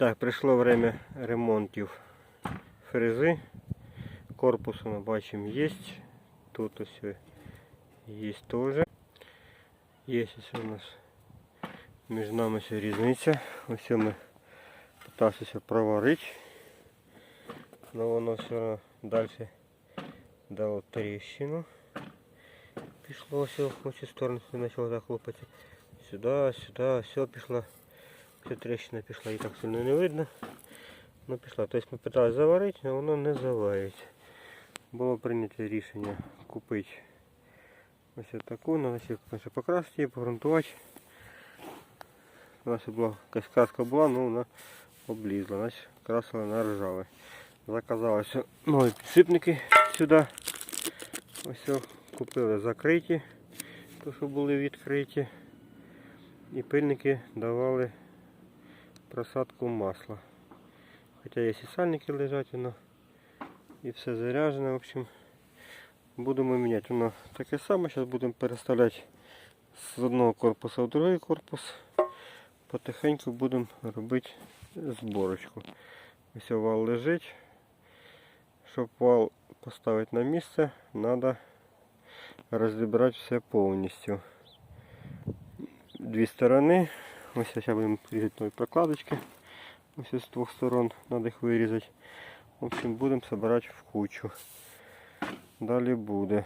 Так, прийшло время ремонтів фрези. Корпус ми бачимо є. Тут ось є теж. Є ось у нас між нами ось різниця. Ось ми питався проварити. Но воно все далі дало тріщину. Пішло все в очі сторону, почало так хлопати. Сюди, сюди, все пішло. Все тріщина пішла, і так сильно не видно. Ну пішла. Тобто ми питали заварити, але воно не заварить. Було прийнято рішення купити ось таку, треба покрасити її, погрунтувати. У нас була якась краска була, але вона облізла, значить красила на ржаве. Заказали все нові підсипники сюди. Ось купили закриті, то що були відкриті. І пильники давали просадку масла. Хоча є і сальники лежать, воно і все заряджено. В общем, будемо міняти. Воно таке саме. Зараз будемо переставляти з одного корпуса в другий корпус. Потихеньку будемо робити зборочку. Ось вал лежить. Щоб вал поставити на місце, треба розібрати все повністю. Дві сторони. Ось зараз будемо різати нові прокладочки. Ось з двох сторон треба їх вирізати. В общем, будемо збирати в кучу. Далі буде.